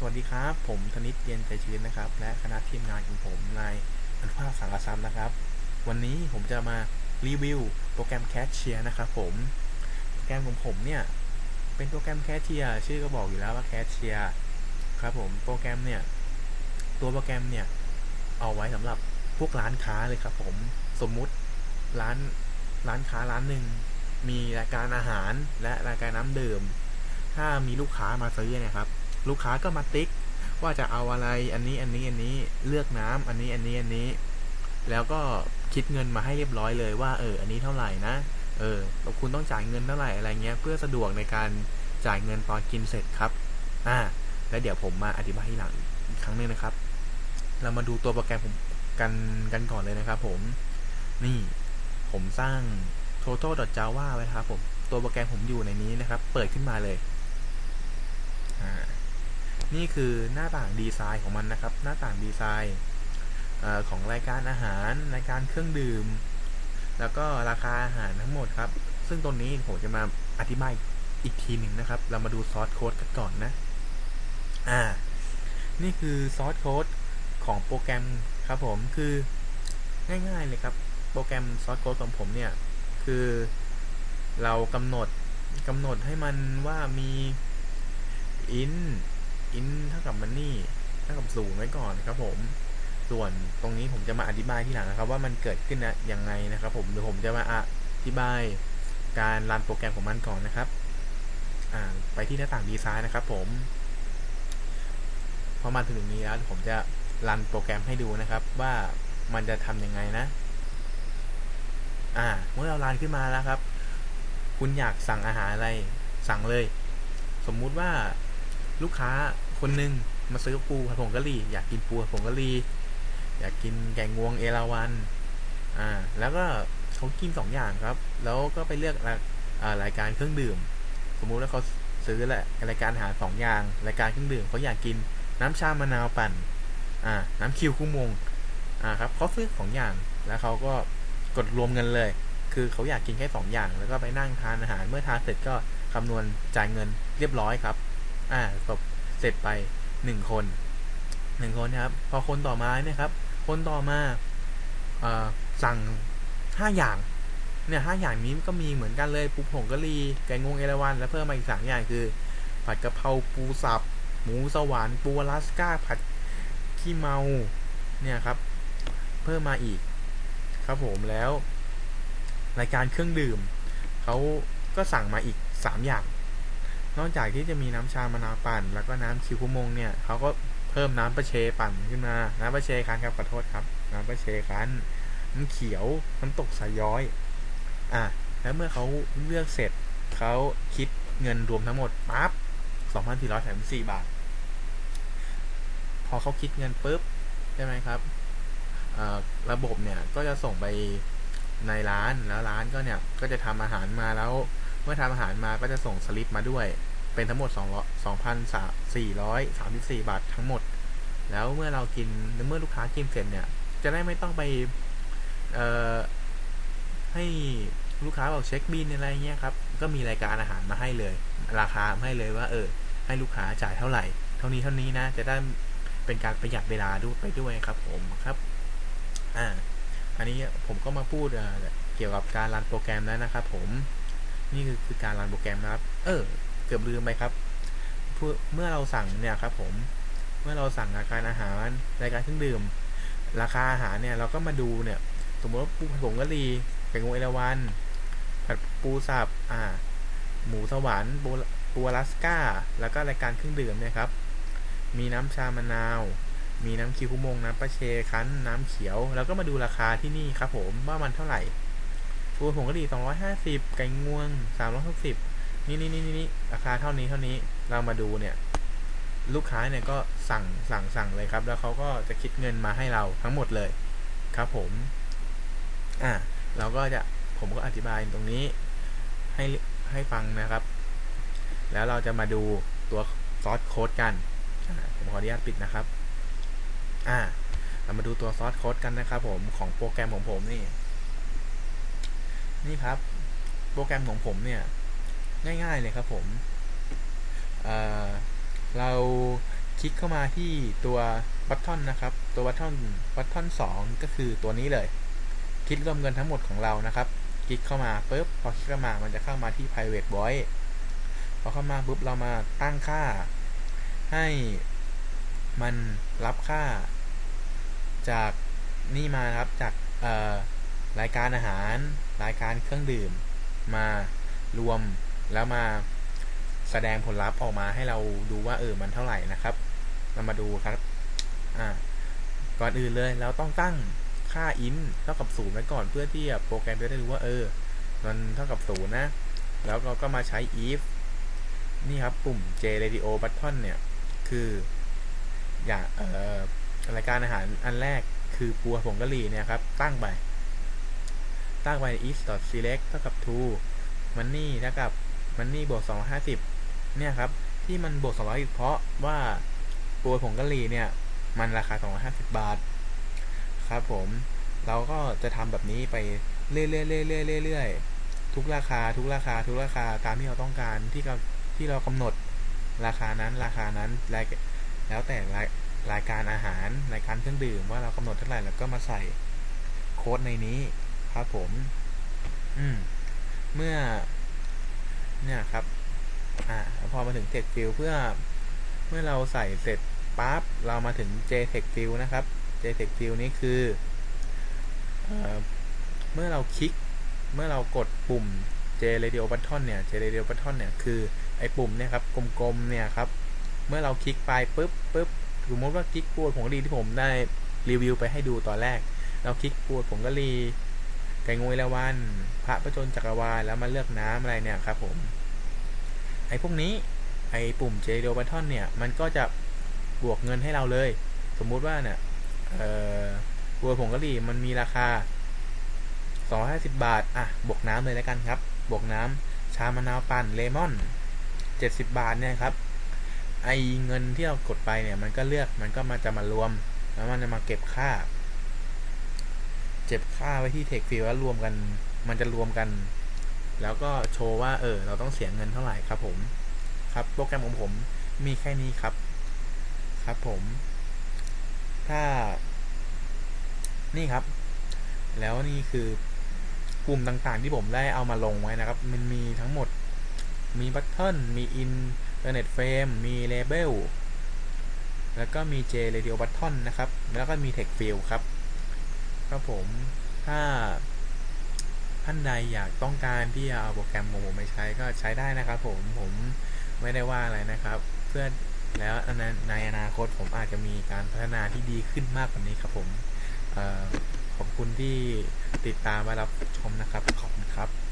สวัสดีครับ ผมธนิตเย็นใจชื้นนะครับ และคณะทีมงานของผมนายอนุภาพสังกซัมนะครับ วันนี้ผมจะมารีวิวโปรแกรมแคชเชียร์นะครับผมโปรแกรมของผมเนี่ย เป็นโปรแกรมแคชเชียร์ชื่อก็บอกอยู่แล้วว่าแคชเชียร์ครับผมโปรแกรมเนี่ย ตัวโปรแกรมเนี่ย เอาไว้สำหรับพวกร้านค้าเลยครับผมสมมุติร้านร้านค้าร้านหนึ่งมีรายการอาหารและรายการน้ำดื่ม ถ้ามีลูกค้ามาซื้อเนี่ยครับ ลูกค้าก็มาติ๊ก ว่าจะเอาอะไรอันนี้อันนี้อันนี้เลือกน้ำอันนี้อันนี้อันนี้ แล้วก็คิดเงินมาให้เรียบร้อยเลยว่าเออ อันนี้เท่าไหร่นะเออแล้วคุณต้องจ่ายเงินเท่าไหร่อะไรเงี้ย เพื่อสะดวกในการจ่ายเงินตอนกินเสร็จครับอ่าแล้วเดี๋ยวผมมาอธิบายทีหลังอีกครั้งหนึงนะครับ เรามาดูตัวโปรแกรมผมกันกันก่อนเลยนะครับ ผม นี่ผมสร้าง total.java ไว้ครับผม ตัวโปรแกรมผมอยู่ในนี้นะครับ เปิดขึ้นมาเลย อ่า นี่คือหน้าต่างดีไซน์ของมันนะครับ หน้าต่างดีไซน์ของรายการอาหารรายการเครื่องดื่ม แล้วก็ราคาอาหารทั้งหมดครับ ซึ่งตรงนี้ผมจะมาอธิบายอีกทีหนึ่งนะครับ เรามาดูซอสโค้ดกันก่อนนะ อ่า นี่คือซอสโค้ดของโปรแกรมครับผมคือง่ายๆเลยครับ โปรแกรมซอสโค้ดของผมเนี่ย คือเรากำหนดกำหนดให้มันว่ามี in in เท่ากับ money เท่ากับศูนย์ไว้ก่อนครับผม ส่วนตรงนี้ผมจะมาอธิบายที่หลังนะครับ ว่ามันเกิดขึ้นนะยังไงนะครับ ผมเดี๋ยวผมจะมาอธิบายการรันโปรแกรมของมันก่อนนะครับไปที่หน้าต่างดีไซน์นะครับ ผมพอมาถึงตรงนี้แล้วผมจะรันโปรแกรมให้ดูนะครับ ว่ามันจะทำยังไงนะ อ่า เมื่อเรารันขึ้นมาแล้วครับ คุณอยากสั่งอาหารอะไร สั่งเลย สมมุติว่า ลูกค้าคนหนึ่งมาซื้อปูผัดผงกะหรี่อยากกินปูผัดผงกะหรี่อยากกินแกงงวงเอราวัน อ่า แล้วก็เขากินสองอย่างครับ แล้วก็ไปเลือกรายอ่ารายการเครื่องดื่ม สมมุติว่าเขาซื้อแหละรายการอาหารสองอย่าง รายการเครื่องดื่มเขาอยากกินน้ำชามะนาวปั่น อ่า น้ำคิวคู่มง อ่าครับเขาซื้อสองอย่าง แล้วเขาก็กดรวมเงินเลย คือเขาอยากกินแค่สองอย่าง แล้วก็ไปนั่งทานอาหาร เมื่อทานเสร็จก็คำนวณจ่ายเงินเรียบร้อยครับ อ่าจบเสร็จไปหนึ่งคนหนึ่งคนนะครับ พอคนต่อมาเนี่ยครับ คนต่อมาเอ่อสั่งห้าอย่าง เนี่ยห้าอย่างนี้ก็มีเหมือนกันเลยปูผงกะหรี่แกงงวงเอราวันแล้วเพิ่มมาอีกสามอย่างคือ ผัดกะเพราปูสับหมูสวรรค์ปูอลาสก้าผัดขี้เมาเนี่ยครับ เพิ่มมาอีก ครับผมแล้ว รายการเครื่องดื่มเขาก็สั่งมาอีกสามอย่าง นอกจากที่จะมีน้ำชามะนาวปั่น แล้วก็น้ำคิวคุมงเนี่ยเขาก็เพิ่มน้ำประเชปั่นขึ้นมา น้ำประเชคันครับขอโทษครับ น้ำประเชคันน้ำเขียวน้ำตกสายย้อย อะแล้วเมื่อเขาเลือกเสร็จเขาคิดเงินรวมทั้งหมดปั๊บ2,434 บาท พอเขาคิดเงินปุ๊บใช่ไหมครับระบบเนี่ยก็จะส่งไปในร้านแล้วร้านก็เนี่ยก็จะทำอาหารมาแล้ว เมื่อทำอาหารมาก็จะส่งสลิปมาด้วย เป็นทั้งหมด2 2,434 บาททั้งหมด แล้วเมื่อเรากินเมื่อลูกค้ากินเสร็จเนี่ย จะได้ไม่ต้องไปเอ่อให้ลูกค้าบอกเช็คบินอะไรเงี้ยครับ ก็มีรายการอาหารมาให้เลย ราคามาให้เลยว่า เออ ให้ลูกค้าจ่ายเท่าไหร่ เท่านี้เท่านี้นะ จะได้เป็นการประหยัดเวลาด้วยไปด้วยครับ ผมครับ อ่า อันนี้ผมก็มาพูดเกี่ยวกับการรันโปรแกรมแล้วนะครับผม นี่คือคือการรันโปรแกรมนะครับ เออ เกือบลืมไปครับ เมื่อเราสั่งเนี่ยครับ ผม เมื่อเราสั่งรายการอาหารรายการเครื่องดื่ม ราคาอาหารเนี่ย เราก็มาดูเนี่ย สมมติว่าปูผัดผงกะหรี่แกงวงเอราวันผัดปูสับอ่า หมูสวรรค์ปูปูอลาสก้า แล้วก็รายการเครื่องดื่มเนี่ยครับ มีน้ำชามะนาว มีน้ำคิวคุมง น้ำปลาเชคั้น น้ำเขียว แล้วก็มาดูราคาที่นี่ครับ ผมว่ามันเท่าไหร่ ปูผงกะหรี่สองร้อยห้าสิบไก่งวงสามร้อยสิบนี่นี่นี่นี่ราคาเท่านี้เท่านี้เรามาดูเนี่ย ลูกค้าเนี่ยก็สั่งสั่งสั่งเลยครับ แล้วเขาก็จะคิดเงินมาให้เราทั้งหมดเลย ครับผม อ่าเราก็จะผมก็อธิบายตรงนี้ ให้ให้ฟังนะครับ แล้วเราจะมาดูตัวซอสโค้ดกัน ผมขออนุญาตปิดนะครับ อ่า เรามาดูตัวซอสโค้ดกันนะครับผมของโปรแกรมของผมนี่ นี่ครับ โปรแกรมของผมเนี่ย ง่ายๆเลยครับผมเเราคลิกเข้ามาที่ตัวบัตทอนนะครับ ตัวบัตทอนบัตทอน2ก็คือตัวนี้เลยคิดรวมเงินทั้งหมดของเรานะครับ คลิกเข้ามาปุ๊บพอคลิกเข้ามามันจะเข้ามาที่ private voice พอเข้ามาปุ๊บเรามาตั้งค่า ให้มันรับค่า จากนี่มาครับจาก รายการอาหาร รายการเครื่องดื่ม มารวมแล้วมาแสดงผลลัพธ์ออกมาให้เราดูว่าเออมันเท่าไหร่นะครับ เรามาดูครับ อ่า ก่อนอื่นเลยเราต้องตั้งค่า int เท่ากับศูนย์ไว้ก่อนเพื่อที่โปรแกรมจะได้รู้ว่าเออ มันเท่ากับศูนย์นะ แล้วเราก็มาใช้ if นี่ครับปุ่ม JRadio button เนี่ย คืออย่างเออรายการอาหารอันแรกคือปัวผงกะหรี่เนี่ยครับ ตั้งไป ตั้งไป is select เท่ากับ to money เท่ากับ money บวก250 เนี่ยครับ ที่มันบวก200เพราะว่าปัวผงกะหรี่เนี่ย มันราคา 250 บาท ครับผม เราก็จะทำแบบนี้ไปเรื่อยๆๆๆเรื่อยๆทุกราคา ทุกราคา ทุกราคาตามที่เราต้องการที่เราที่เรากำหนดราคานั้นราคานั้นรายแล้วแต่รายรายการอาหารรายการเครื่องดื่มว่าเรากำหนดเท่าไหร่แล้วก็มาใส่โค้ดในนี้ ครับผม อืม เมื่อ เนี่ยครับ อ่า พอมาถึง text field เพื่อ เมื่อเราใส่เสร็จปั๊บ เรามาถึง jtext field นะครับ JText Field นี้คือเอเมื่อเราคลิก เมื่อเรากดปุ่ม J Radio Button เนี่ย J Radio Button เนี่ย คือไอ้ปุ่มเนี่ยครับ กลมๆ เนี่ยครับ เมื่อเราคลิกไปปุ๊บปุ๊บสมมติว่าคลิกปูดผงกะหรี่ที่ผมได้รีวิวไปให้ดูตอนแรก เราคลิกปูดผงกะหรี่ ไก่งวยละวัน พระประจนจักรวาลแล้วมาเลือกน้ำอะไรเนี่ยครับผม ไอ้พวกนี้ไอ้ปุ่ม J Radio Button เนี่ย มันก็จะบวกเงินให้เราเลย สมมุติว่าเนี่ยเอ่อบัวผงกะหรี่มันมีราคา250 บาท อะ บวกน้ำเลยแล้วกันครับ บวกน้ำชามะนาวปั่นเลมอน 70 บาทเนี่ยครับ ไอเงินที่เรากดไปเนี่ย มันก็เลือก มันก็มาจะมารวม แล้วมันจะมาเก็บค่า เจ็บค่าไว้ที่เทคฟิลแล้วรวมกัน มันจะรวมกัน แล้วก็โชว์ว่าเออ เราต้องเสียเงินเท่าไหร่ครับผม ครับโปรแกรมของผมมีแค่นี้ครับ ครับผม ถ้า นี่ครับ แล้วนี่คือกลุ่มต่างๆที่ผมได้เอามาลงไว้นะครับ มันมีทั้งหมด มีบัตเทิลมีอินเทอร์เน็ตเฟรมมีเลเบลแล้วก็มี J Radio Button นะครับ แล้วก็มี Text Field ครับ ครับผมถ้าท่านใดอยากต้องการที่จะเอาโปรแกรมของผมไปใช้ก็ใช้ได้นะครับ ผมผมไม่ได้ว่าอะไรนะครับ เพื่อแล้วในอนาคตผมอาจจะมีการพัฒนาที่ดีขึ้นมากกว่านี้ครับผมขอบคุณที่ติดตามมารับชมนะครับ ขอบคุณครับ